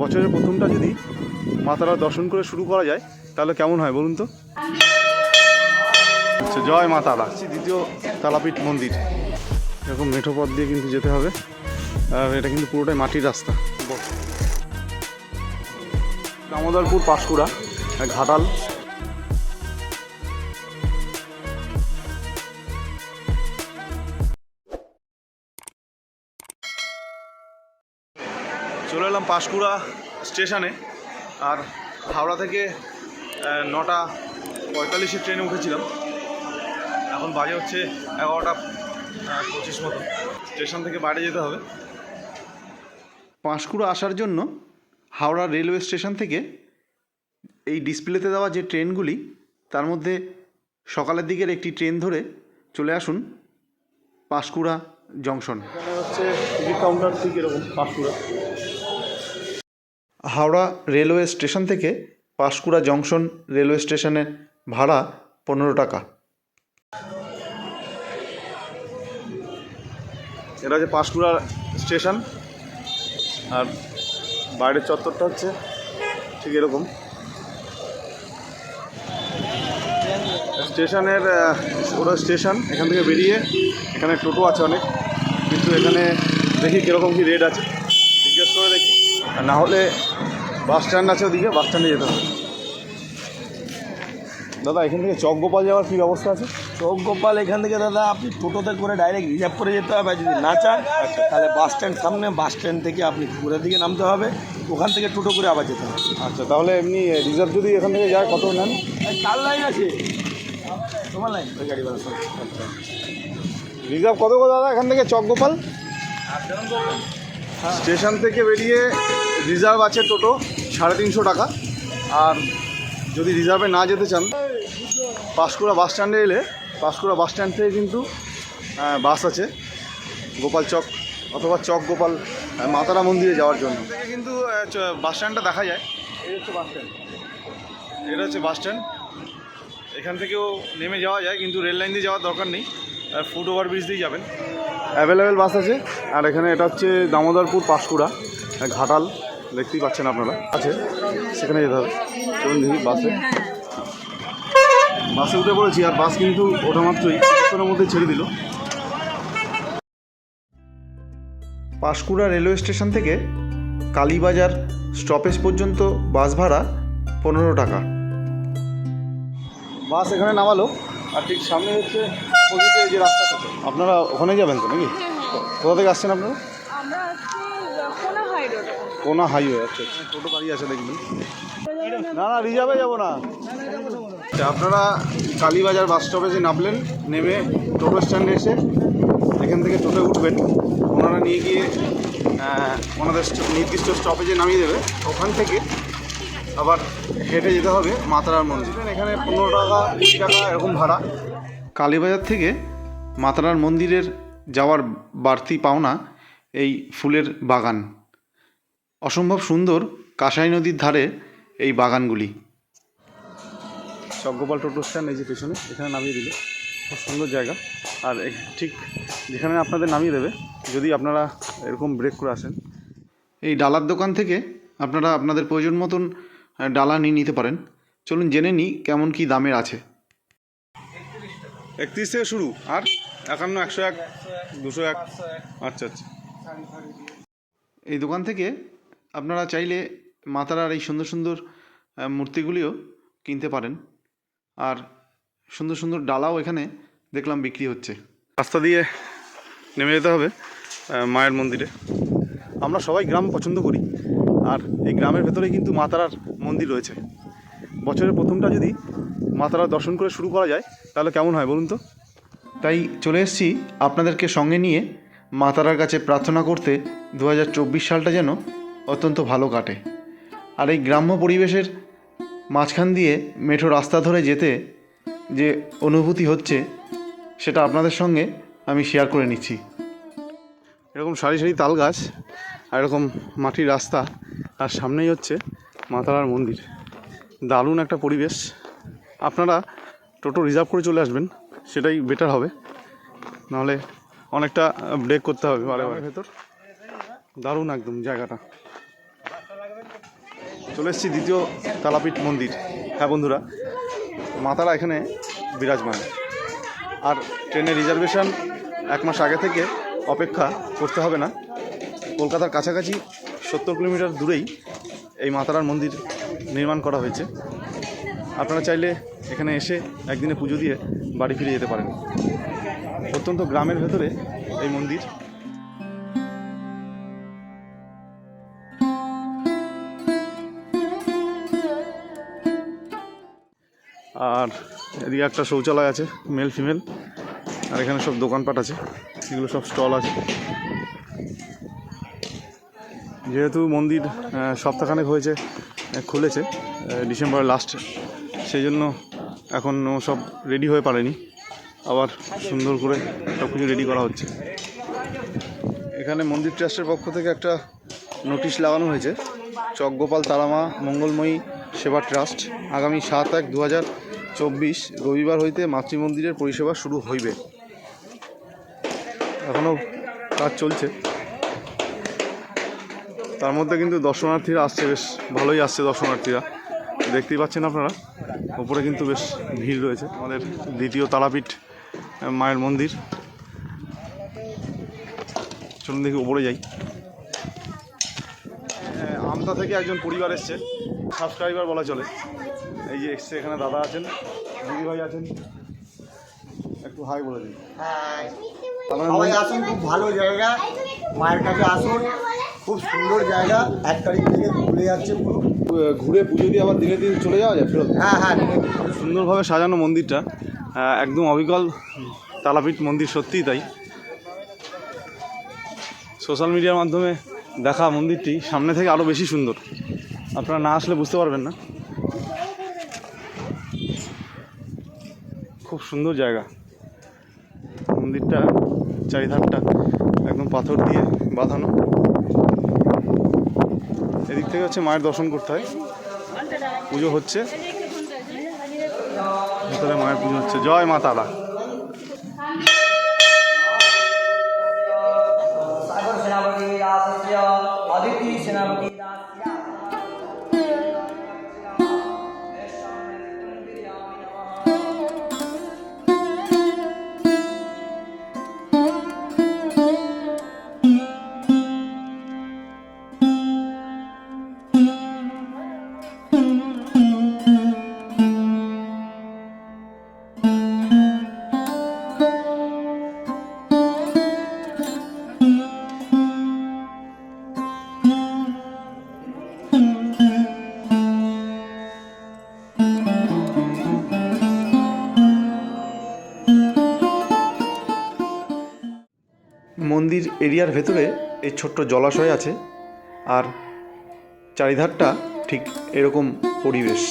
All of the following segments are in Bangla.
বছরের প্রথমটা যদি মাতারা দর্শন করে শুরু করা যায়, তাহলে কেমন হয় বলুন তো? আচ্ছা জয় মাতারা দ্বিতীয় তালাপীঠ মন্দির। এরকম মেঠো পথ দিয়ে কিন্তু যেতে হবে। আর এটা কিন্তু পুরোটাই মাটির রাস্তা। দামোদরপুর পাঁশকুড়া, ঘাটাল। পাঁশকুড়া স্টেশনে আর হাওড়া থেকে নটা পঁয়তাল্লিশে ট্রেনে উঠেছিলাম। এখন বাজে হচ্ছে এগারোটা পঁচিশ মতো। স্টেশন থেকে বাইরে যেতে হবে। পাঁশকুড়া আসার জন্য হাওড়া রেলওয়ে স্টেশন থেকে এই ডিসপ্লেতে দেওয়া যে ট্রেনগুলি, তার মধ্যে সকালের দিকের একটি ট্রেন ধরে চলে আসুন পাঁশকুড়া জংশন। এখানে হচ্ছে টিকিট কাউন্টার ঠিক এরকম, পাঁশকুড়া। হাওড়া রেলওয়ে স্টেশন থেকে পাঁশকুড়া জংশন রেলওয়ে স্টেশনের ভাড়া পনেরো টাকা। এটা হচ্ছে পাঁশকুড়া স্টেশন। আর বাইরের চত্বরটা হচ্ছে ঠিক এরকম। স্টেশনের ওটা স্টেশন, এখান থেকে বেরিয়ে এখানে টোটো আছে অনেক। কিন্তু এখানে দেখি কীরকম কী রেট আছে জিজ্ঞেস করে দেখি আর না হলে বাস স্ট্যান্ড আছে ওদিকে বাস স্ট্যান্ডে যেতে হবে। দাদা এখান থেকে চকগোপাল যাওয়ার কী ব্যবস্থা আছে? চৌক গোপাল এখান থেকে দাদা আপনি টোটোতে করে ডাইরেক্ট রিজার্ভ করে যেতে হবে যদি না চান তাহলে বাস স্ট্যান্ড সামনে বাস স্ট্যান্ড থেকে আপনি পুকুরের দিকে নামতে হবে ওখান থেকে টোটো করে আবার যেতে হবে। আচ্ছা তাহলে এমনি রিজার্ভ যদি এখান থেকে যায় কত নেন? চার লাইন আছে। তোমার লাইন। ওই গাড়ি ভাড়া সব। রিজার্ভ কত কত দাদা এখান থেকে চকগোপাল? স্টেশন থেকে বেরিয়ে রিজার্ভ আছে টোটো সাড়ে তিনশো টাকা। আর যদি রিজার্ভে না যেতে চান পাঁশকুড়া বাস স্ট্যান্ডে এলে পাঁশকুড়া বাস স্ট্যান্ড থেকে কিন্তু বাস আছে গোপাল চক অথবা চক গোপাল মাতারা মন্দিরে যাওয়ার জন্য। থেকে কিন্তু বাস স্ট্যান্ডটা দেখা যায়। হচ্ছে বাস স্ট্যান্ড। এটা হচ্ছে বাস স্ট্যান্ড। এখান থেকেও নেমে যাওয়া যায় কিন্তু রেল লাইন দিয়ে যাওয়ার দরকার নেই। ফুট ওভার ব্রিজ দিয়ে যাবেন। অ্যাভেলেবেল বাস আছে। আর এখানে এটা হচ্ছে দামোদরপুর পাঁশকুড়া ঘাটাল। দেখতেই পাচ্ছেন আপনারা। আছে, সেখানে যেতে হবে চলুন বাসে। বাসে উঠে পড়েছি, আর বাস কিন্তু ওটা মাত্রই কিছুক্ষণের মধ্যে ছেড়ে দিল। পাঁশকুড়া রেলওয়ে স্টেশন থেকে কালীবাজার স্টপেজ পর্যন্ত বাস ভাড়া পনেরো টাকা। বাস এখানে নামালো, আর ঠিক সামনে হচ্ছে যে রাস্তাটা। আপনারা ওখানে যাবেন তো নাকি? কোথা থেকে আসছেন আপনারা? কোনা হাইওয়ে আচ্ছা আচ্ছা। টোটো দাঁড়িয়ে আছে দেখবেন না না রিজার্ভে যাব না। আচ্ছা, আপনারা কালীবাজার বাস স্টপেজে নামলেন নেমে টোটো স্ট্যান্ডে এসে এখান থেকে টোটো উঠবেন। ওনারা নিয়ে গিয়ে ওনাদের নির্দিষ্ট স্টপেজে নামিয়ে দেবে ওখান থেকে আবার হেঁটে যেতে হবে মাতারার মন্দির। এখানে পনেরো টাকা কুড়ি টাকা এরকম ভাড়া। কালীবাজার থেকে মাতারার মন্দিরের যাওয়ার বাড়তি পাওনা এই ফুলের বাগান। অসম্ভব সুন্দর কাঁসাই নদীর ধারে এই বাগানগুলি। চকগোপাল টোটো স্ট্যান্ড এই যে পেছনে এখানে নামিয়ে দিল। খুব সুন্দর জায়গা। আর ঠিক যেখানে আপনাদের নামিয়ে দেবে যদি আপনারা এরকম ব্রেক করে আসেন। এই ডালার দোকান থেকে আপনারা আপনাদের প্রয়োজন মতন ডালা নিয়ে নিতে পারেন। চলুন জেনে নিই কেমন কি দামের আছে। একত্রিশ থেকে শুরু আর একান্ন একশো এক দুশো এক। আচ্ছা আচ্ছা। এই দোকান থেকে আপনারা চাইলে মাতারার এই সুন্দর সুন্দর মূর্তিগুলিও কিনতে পারেন। আর সুন্দর সুন্দর ডালাও এখানে দেখলাম বিক্রি হচ্ছে। রাস্তা দিয়ে নেমে যেতে হবে মায়ের মন্দিরে। আমরা সবাই গ্রাম পছন্দ করি, আর এই গ্রামের ভেতরে কিন্তু মাতারার মন্দির রয়েছে। বছরের প্রথমটা যদি মাতারার দর্শন করে শুরু করা যায়, তাহলে কেমন হয় বলুন তো? তাই চলে এসেছি আপনাদেরকে সঙ্গে নিয়ে মাতারার কাছে প্রার্থনা করতে। দু হাজার চব্বিশ সালটা যেন অত্যন্ত ভালো কাটে। আর এই গ্রাম্য পরিবেশের মাঝখান দিয়ে মেঠো রাস্তা ধরে যেতে যে অনুভূতি হচ্ছে সেটা আপনাদের সঙ্গে আমি শেয়ার করে নিচ্ছি। এরকম সারি সারি তাল গাছ আর এরকম মাটির রাস্তা আর সামনেই হচ্ছে মাতারার মন্দির। দারুণ একটা পরিবেশ। আপনারা টোটো রিজার্ভ করে চলে আসবেন সেটাই বেটার হবে। নাহলে অনেকটা ব্রেক করতে হবে বারে বারে। ভেতর? দারুণ একদম জায়গাটা। চলে এসেছি দ্বিতীয় তালাপীঠ মন্দির। হ্যাঁ বন্ধুরা, মাতারা এখানে বিরাজমান। আর ট্রেনের রিজার্ভেশন এক মাস আগে থেকে অপেক্ষা করতে হবে না। কলকাতার কাছাকাছি সত্তর কিলোমিটার দূরেই এই মাতারার মন্দির নির্মাণ করা হয়েছে। আপনারা চাইলে এখানে এসে একদিনে পুজো দিয়ে বাড়ি ফিরে যেতে পারেন। অত্যন্ত গ্রামের ভেতরে এই মন্দির আর এদিকে একটা শৌচালয় আছে মেল ফিমেল আর এখানে সব দোকানপাট আছে, এগুলো সব স্টল আছে। যেহেতু মন্দির সপ্তাহখানেক হয়েছে খুলেছে ডিসেম্বরের লাস্টে সেই জন্য এখনও সব রেডি হয়ে পারেনি। আবার সুন্দর করে সব কিছু রেডি করা হচ্ছে। এখানে মন্দির ট্রাস্টের পক্ষ থেকে একটা নোটিশ লাগানো হয়েছে, চকগোপাল তারামা মঙ্গলময়ী সেবা ট্রাস্ট, আগামী সাত এক দু হাজার চব্বিশ রবিবার হইতে মাতৃমন্দিরের পরিষেবা শুরু হইবে। এখনও কাজ চলছে। তার মধ্যে কিন্তু দর্শনার্থীরা আসছে, বেশ ভালোই আসছে দর্শনার্থীরা। দেখতেই পাচ্ছেন আপনারা, ওপরে কিন্তু বেশ ভিড় রয়েছে। আমাদের দ্বিতীয় তারাপীঠ মায়ের মন্দির। চলুন দেখি ওপরে যাই। আমতা থেকে একজন পরিবার এসছে। সাবস্ক্রাইবার বলা চলে। এই যে এসছে এখানে দাদা আছেন দিদিভাই আছেন। একটু হাই বলে দিন। সবাই আসুন খুব ভালো জায়গা। মায়ের কাছে আসুন। খুব সুন্দর জায়গা। এক তারিখ থেকে খুলে যাচ্ছে পুরো। ঘুরে পুজো দিয়ে আবার দিনে দিন চলে যাওয়া যায় ফেরত? হ্যাঁ হ্যাঁ সুন্দরভাবে সাজানো মন্দিরটা। একদম অবিকল তালাপীঠ মন্দির সত্যিই তাই। সোশ্যাল মিডিয়ার মাধ্যমে দেখা মন্দিরটি সামনে থেকে আরও বেশি সুন্দর। আপনারা না আসলে বুঝতে পারবেন না। খুব সুন্দর জায়গা। মন্দিরটা চারিধারটা একদম পাথর দিয়ে বাঁধানো। এদিক থেকে হচ্ছে মায়ের দর্শন করতে হয়। পুজো হচ্ছে। ভিতরে মায়ের পুজো হচ্ছে। জয় মা তারা। এরিয়ার ভেতরে এই ছোট্ট জলাশয় আছে আর চারিধারটা ঠিক এরকম পরিবেশ।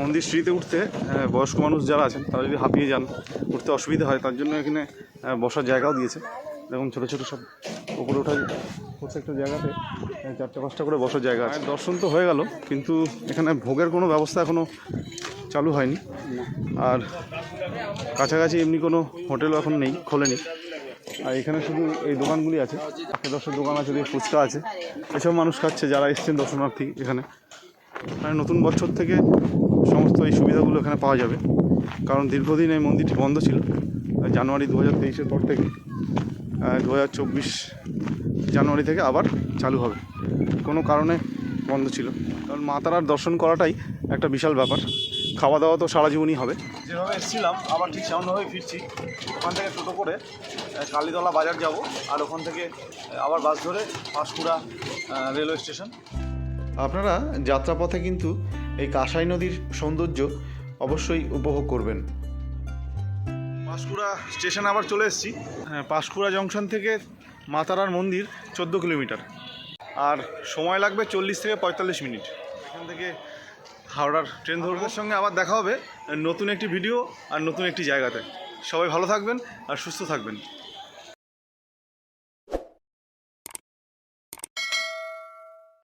মন্দির সিঁড়িতে উঠতে বয়স্ক মানুষ যারা আছেন, তারা যদি হাঁপিয়ে যান, উঠতে অসুবিধা হয়, তার জন্য এখানে বসার জায়গাও দিয়েছে। দেখুন ছোটো ছোটো সব উপরে ওঠার প্রত্যেকটা জায়গাতে চারটে পাঁচটা করে বসার জায়গা আছে। দর্শন তো হয়ে গেল, কিন্তু এখানে ভোগের কোনো ব্যবস্থা এখনও চালু হয়নি। আর কাছাকাছি এমনি কোনো হোটেলও এখন নেই, খোলেনি। আর এখানে শুধু এই দোকানগুলি আছে। দশের দোকান আছে, দিয়ে ফুচকা আছে। এসব মানুষ খাচ্ছে যারা এসছেন দর্শনার্থী এখানে। মানে নতুন বছর থেকে সমস্ত এই সুবিধাগুলো এখানে পাওয়া যাবে। কারণ দীর্ঘদিন এই মন্দিরটি বন্ধ ছিল জানুয়ারি দু হাজার তেইশের পর থেকে দু হাজার চব্বিশ জানুয়ারি থেকে আবার চালু হবে। কোনো কারণে বন্ধ ছিল। কারণ মা তারার দর্শন করাটাই একটা বিশাল ব্যাপার। খাওয়া দাওয়া তো সারা জীবনই হবে। যেভাবে এসেছিলাম আবার ঠিক সেমনভাবেই ফিরছি। ওখান থেকে টোটো করে কালীতলা বাজার যাব আর ওখান থেকে আবার বাস ধরে পাঁশকুড়া রেলওয়ে স্টেশন। আপনারা যাত্রাপথে কিন্তু এই কাঁসাই নদীর সৌন্দর্য অবশ্যই উপভোগ করবেন। পাঁশকুড়া স্টেশন আবার চলে এসেছি। হ্যাঁ পাঁশকুড়া জংশন থেকে মাতারার মন্দির চোদ্দ কিলোমিটার। আর সময় লাগবে চল্লিশ থেকে পঁয়তাল্লিশ মিনিট। এখান থেকে হাওড়ার ট্রেন ধরনের সঙ্গে আবার দেখা হবে নতুন একটি ভিডিও আর নতুন একটি জায়গাতে। সবাই ভালো থাকবেন আর সুস্থ থাকবেন।